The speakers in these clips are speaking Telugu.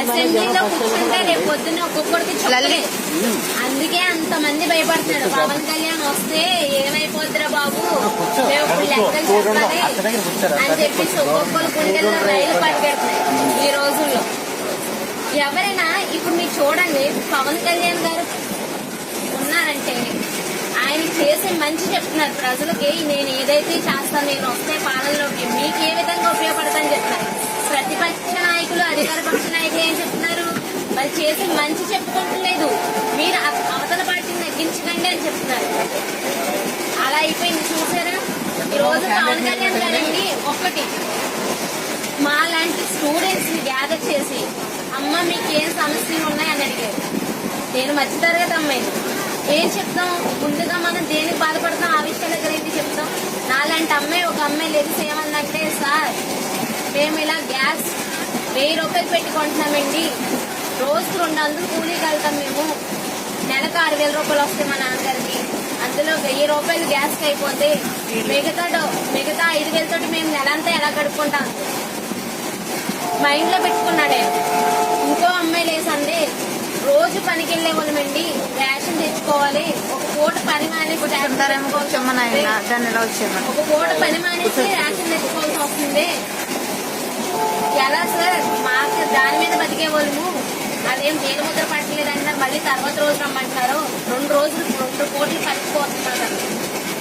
అసెంబ్లీలో కూర్చుంటే రేపు పొద్దున్న ఒక్కొక్కడికి చెప్పలే అందుకే అంత మంది భయపడుతున్నారు. పవన్ కళ్యాణ్ వస్తే ఏమైపోద్దిరా బాబు? లెక్కలు చెప్పాలి అని చెప్పేసి ఒక్కొక్కరు గుండెల్లో రైలు పట్టుకెడుతున్నాయి ఈ రోజుల్లో. ఎవరైనా ఇప్పుడు మీరు చూడండి పవన్ కళ్యాణ్ గారు ఉన్నారంటే ఆయన చేసే మంచి చెప్తున్నారు. ప్రజలకి నేను ఏదైతే చేస్తాను నేను వస్తే పాలనలోకి మీకు ఏ విధంగా ఉపయోగపడతానని చెప్తున్నారు? ప్రతిపక్ష నాయకులు అధికార పక్ష నాయకులు ఏం చెప్తున్నారు? వాళ్ళు చేసే మంచి చెప్పుకోవట్లేదు మీరు అవ- అవతల పార్టీని తగ్గించకండి అని చెప్తున్నారు. అలా అయిపోయింది చూసారా? ఈ రోజు పవన్ కళ్యాణ్ గారండి ఒక్కటి మా లాంటి స్టూడెంట్స్ని గ్యాదర్ చేసి అమ్మ మీకు ఏం సమస్యలు ఉన్నాయని అడిగారు. నేను మధ్యతరగతి అమ్మాయిని. ఏం చెప్తాం? ముందుగా మనం దేనికి బాధపడతాం? ఆ విషయాల గురించి చెప్తాం. నాలాంటి అమ్మాయి ఒక అమ్మాయి లెగిసి ఏమన్నంటే సార్. మేము ఇలా గ్యాస్ వెయ్యి రూపాయలు పెట్టి కొంటున్నామండి రోజుకు రెండు వందలు కూలీకి వెళ్తాం మేము. నెలకు ఆరు వేల రూపాయలు వస్తాయి మా నాన్నగారికి. అందులో వెయ్యి రూపాయలు గ్యాస్కి అయిపోతే మిగతా మిగతా ఐదు వేలతోటి మేము నెలంతా ఎలా గడుపుకుంటాం? మైండ్లో పెట్టుకున్నాడే. ఇంకో అమ్మాయి లేసండి రోజు పనికి వెళ్ళే వాళ్ళమండి. రేషన్ తెచ్చుకోవాలి. ఒక పూట పని మానేసి ఒక పూట పని మానేసి రేషన్ తెచ్చుకోవాల్సి వస్తుంది. ఎలా సార్? మాకు దాని మీద బతికే వాళ్ళము. అదేం వేలు ముద్ర పట్టలేదు మళ్ళీ తర్వాత రోజు రమ్మంటారు రెండు రోజులు రెండు కోట్లు పట్టుకుపోతున్నారు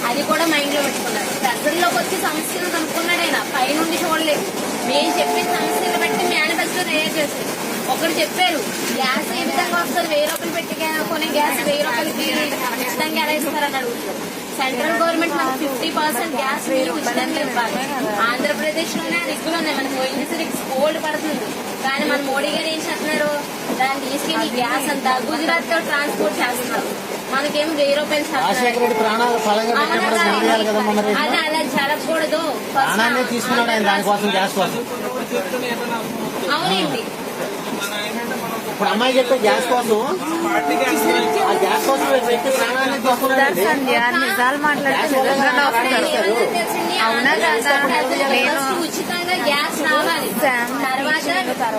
అది కూడా మైండ్లో పెట్టుకున్నారు. దగ్గరలోకి వచ్చి సమస్యలు కనుక్కున్నాడు ఆయన. పైనుండి చూడలేదు. మేము చెప్పిన సమస్యలు బట్టి మేనిఫెస్టో తయారు చేస్తుంది ఒకరు చెప్పారు గ్యాస్ ఏ విధంగా వస్తుంది? వెయ్యి రూపాయలు పెట్టి కొనే గ్యాస్ వెయ్యి రూపాయలకి ఖచ్చితంగా ఎలా ఇస్తారని అడుగుతారు సెంట్రల్ గవర్నమెంట్ మనకు ఫిఫ్టీ పర్సెంట్ గ్యాస్ మీరు ఉచితంగా ఇవ్వాలి ఆంధ్రప్రదేశ్లోనే రిగ్గులు ఉన్నాయి. మనకి పోయింది గోల్డ్ పడుతుంది. కానీ మన మోడీ గారు ఏం చేస్తున్నారు? దాన్ని తీసుకెళ్ళి గ్యాస్ అంతా గుజరాత్తో ట్రాన్స్పోర్ట్ చేస్తున్నారు. మనకేం వెయ్యి రూపాయలు అలా అలా జరగకూడదు. అవునండి. ఇప్పుడు అమ్మాయి చెప్పే గ్యాస్ కోసం ఆ గ్యాస్ కోసం వ్యక్తి ప్రాణాన్ని తీసుకున్నాడండి సంధ్య నిజాలు మాట్లాడితే నిజంగానే వస్తారు అవునా కాదా? నేను- ఉచితంగా గ్యాస్ రావాలి శామ్ తర్వాత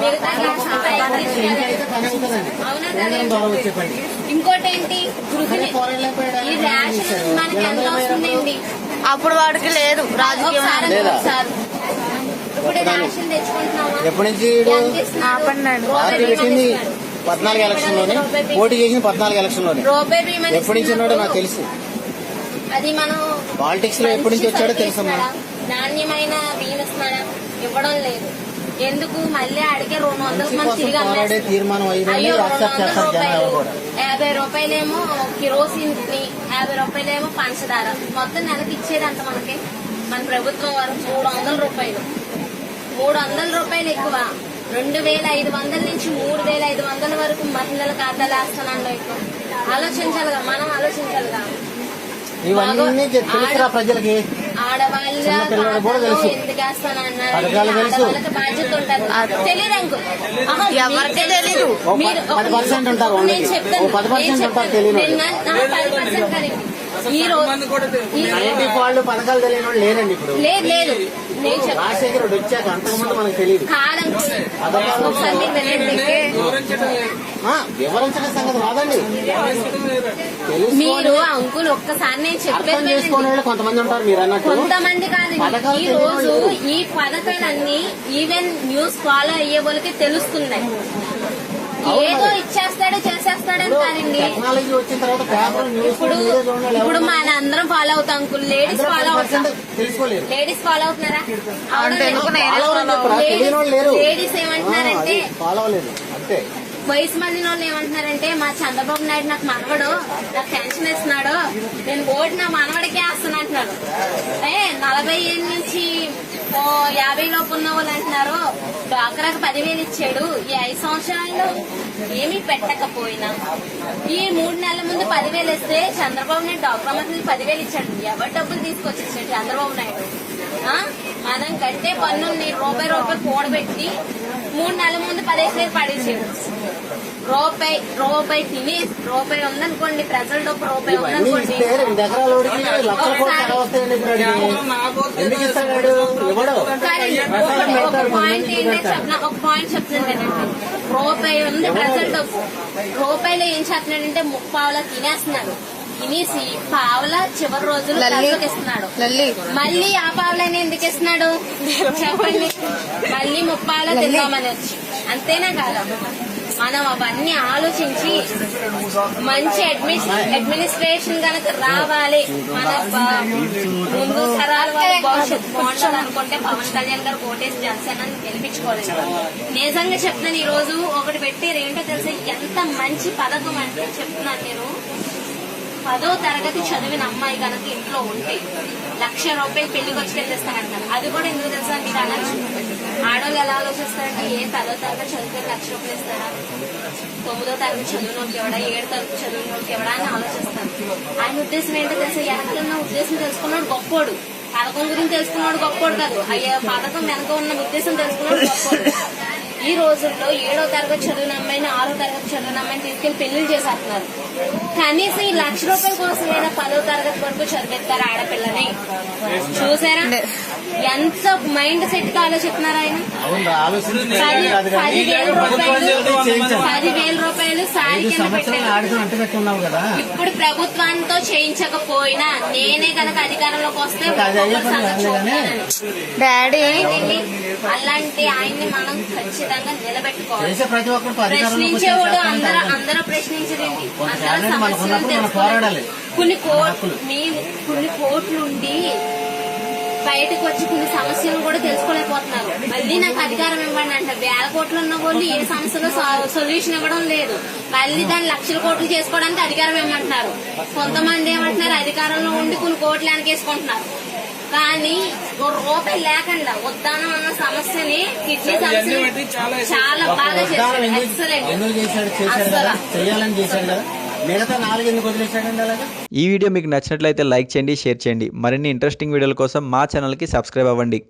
మిగతా గ్యాస్ పైకి తీసుకెళ్ళాలి. అయితే పని అవుతుందండి అవునా కేంద్రం కదా? ద్వారా వచ్చే పని ఇంకోటి ఏంటి గృహిణి అదే ఫారెన్ అయిపోయాడు ఈ రేషన్ మనకి ఎంత వస్తుందండి అప్పుడు వాడికి లేదు రాజకీయం ఎప్పటి నుంచి పెట్టింది. పద్నాలుగు ఎలక్షన్లోనే. పోటీ చేసింది పద్నాలుగు ఎలక్షన్లోనే ఎప్పటి నుంచి ఉన్నాడో నాకు తెలుసు. అది మనం పాలిటిక్స్లో ఎప్పటి నుంచి వచ్చాడో తెలుసమ్మా? నాణ్యమైన బియ్యం ఇస్తున్నాడా ఇవ్వడం లేదు. ఎందుకు? మళ్ళీ అడిగే రెండు వందల మంది తిరిగి యాభై రూపాయలేమో కిరోసిన్ యాభై రూపాయలేమో పంచదార. మొత్తం నెలకి ఇచ్చేది అంత మనకి. మన ప్రభుత్వం వారు మూడు వందల రూపాయలు. మూడు వందల రూపాయలు ఎక్కువ. రెండు వేల ఐదు వందల నుంచి మూడు వేల ఐదు వందల వరకు మహిళల ఖాతాలు వేస్తానండి ఎక్కువ ఆలోచించాలిగా మనం ఆలోచించాలిగా. ఇవన్నీ తెలుసురా ప్రజలకి ఆడవాళ్ళ కూడా తెలుసు. బాధ్యత ఉంటుంది. తెలియదు ఎవరికి పది పర్సెంట్ ఉంటారు పది పర్సెంట్ ఉంటారు. ఈ రోజు పథకాలు తెలియని వాళ్ళు లేరండి ఇప్పుడు. లేదు లేదు. నేను చెప్తాను రాజశేఖర్ రెడ్డి వచ్చాక అంతకుముందు మనకు తెలియదు వివరించిన సంగతి రాదండి. మీరు అంకుల్ ఒక్కసారి నేను చెప్పేది కొంతమంది ఉంటారు మీరు అన్నట్టు. కొంతమంది పథకాలు ఈ రోజు. ఈ పథకాలన్నీ ఈవెన్ న్యూస్ ఫాలో అయ్యే వాళ్ళకి తెలుస్తున్నాయి. ఏదో. ఇచ్చేస్తాడో చేసేస్తాడని కాదండి. టెక్నాలజీ వచ్చిన తర్వాత పేపర్ న్యూస్ ఇప్పుడు ఇప్పుడు మన అందరం ఫాలో అవుతాం. అంకుల్ లేడీస్ ఫాలో అవుతాం. తెలుసుకోలేరు లేడీస్ ఫాలో అవుతున్నారా? లేడీస్- ఏమంటున్నారంటే ఫాలో అవ్వలేదు అంతే. వయసు మళ్ళిన వాళ్ళు ఏమంటున్నారంటే మా చంద్రబాబు నాయుడు నాకు మనవడు నాకు పెన్షన్ ఇస్తున్నాడు నేను ఓటు నా మనవడికే వేస్తాను అంటున్నాడు ఏ నలభై ఏళ్ళ నుంచి ఓ యాభై లోపు ఉన్న వాళ్ళు అంటున్నారు డాక్టర్కి పదివేలు ఇచ్చాడు ఈ ఐదు సంవత్సరాల్లో ఏమీ పెట్టకపోయినా. ఈ మూడు నెలల ముందు పదివేలు ఇస్తే చంద్రబాబు నాయుడు డాక్టర్ మంత్రి పదివేలు ఇచ్చాడు ఎవరి డబ్బులు తీసుకొచ్చి ఇచ్చాడు చంద్రబాబు నాయుడు? మనం కట్టే పన్నుల్ని రూపాయి రూపాయి కూడబెట్టి మూడు నెలల ముందు పదిహేను వేలు పడేసాడు. రూపాయి రూపాయి తిని రూపాయి ఉందనుకోండి ప్రజల డబ్బు రూపాయి ఉందనుకోండి? ఎందుకు ఒక పాయింట్ ఏంటంటే. చెప్పిన? ఒక పాయింట్ చెప్తున్నాను రూపాయి ఉంది ప్రజల డబ్బు రూపాయలు ఏం చేస్తున్నాడంటే ముప్పావులా తినేస్తున్నాడు. తినేసి పావుల చివరి రోజులు. ప్రజలకు ఇస్తున్నాడు. లల్లి. మళ్ళీ ఆ పావులని ఎందుకు ఇస్తున్నాడు? చెప్పండి. మళ్ళీ ముప్పావుల తిందామని వచ్చి. అంతేనా కాదా? మనం అవన్నీ ఆలోచించి మంచి అడ్మినిస్ట్రేషన్ కనుక రావాలి మన ముందు తరాల వారి భవిష్యత్తు బాగుండాలి అనుకుంటే పవన్ కళ్యాణ్ గారు ఓటేసి జనసేన గెలిపించుకోలేదు. నిజంగా చెప్తున్నాను ఈ రోజు ఒకటి పెట్టారు ఏంటో తెలుసా ఎంత మంచి పథకం అంటే చెప్తున్నాను నేను. పదో తరగతి చదివిన అమ్మాయి కనుక ఇంట్లో ఉంటే లక్ష రూపాయలు పెళ్ళికి వచ్చి వెళ్ళిస్తానంటారు అది కూడా ఎందుకు తెలుసా? మీరు అనొచ్చు ఆడవాళ్ళు ఎలా ఆలోచిస్తారంటే ఏ పదో తరగతి చదివితే లక్ష రూపాయలు ఇస్తారా? తొమ్మిదో తరగతి చదివినోళ్ళకి ఎవడా? ఏడు తరగతి చదివినోళ్ళకి ఎవడా అని ఆలోచిస్తారు. ఆయన ఉద్దేశం ఏంటో తెలుసా? వెనకలున్న ఉద్దేశం తెలుసుకున్నాడు గొప్పోడు. పథకం గురించి తెలుసుకున్నాడు గొప్పోడు కాదు. అయ్యా పథకం వెనక ఉన్న ఉద్దేశం తెలుసుకున్నాడు గొప్పోడు. ఈ రోజుల్లో ఏడో తరగతి చదివిన అమ్మాయిని ఆరో తరగతి చదివిన అమ్మాయిని తీసుకెళ్ళి పెళ్ళిళ్ళు చేసేస్తున్నారు. కనీసం ఈ లక్ష రూపాయల కోసమైనా పదో తరగతి వరకు చదివిస్తారు ఆడపిల్లని. చూసారా? ఎంత మైండ్ సెట్గా ఆలోచిస్తున్నారు ఆయన పదివేల రూపాయలు. పదివేల రూపాయలు సారీ ఇప్పుడు ప్రభుత్వంతో చేయించకపోయినా నేనే కనుక అధికారంలోకి వస్తే. డాడీ? అలాంటి ఆయన్ని మనం ఖచ్చితంగా నిలబెట్టుకోవాలి ప్రశ్నించేవాడు అందరూ. అందరూ ప్రశ్నించరండి కొంత అందరూ సమస్యలు తెలుసుకోవాలి. కొన్ని కోట్లు. మీ కొన్ని కోట్లు ఉండి బయటకు వచ్చి కొన్ని సమస్యలు కూడా తెలుసుకోలేకపోతున్నారు. మళ్ళీ నాకు అధికారం ఇవ్వండి అంటే. వేల కోట్లు ఉన్న వాళ్ళు ఏ సమస్యలో సొల్యూషన్ ఇవ్వడం లేదు. మళ్ళీ దాన్ని లక్షల కోట్లు చేసుకోవడానికి అధికారం ఇవ్వమంటున్నారు. కొంతమంది ఏమంటున్నారు అధికారంలో ఉండి కొన్ని కోట్లు వెనకేసుకుంటున్నారు. కానీ రూపాయి లేకుండా ఉద్దానం అన్న సమస్యని కిడ్నీ సమస్య చాలా బాగా చేశారు. ఎక్సలెంట్ చేయాలని చేశాడు కదా? మిగతా ఈ వీడియో మీకు నచ్చినట్లయితే లైక్ చేయండి షేర్ చేయండి. మరిన్ని ఇంట్రెస్టింగ్ వీడియోల కోసం మా ఛానల్కి సబ్స్క్రైబ్ అవ్వండి.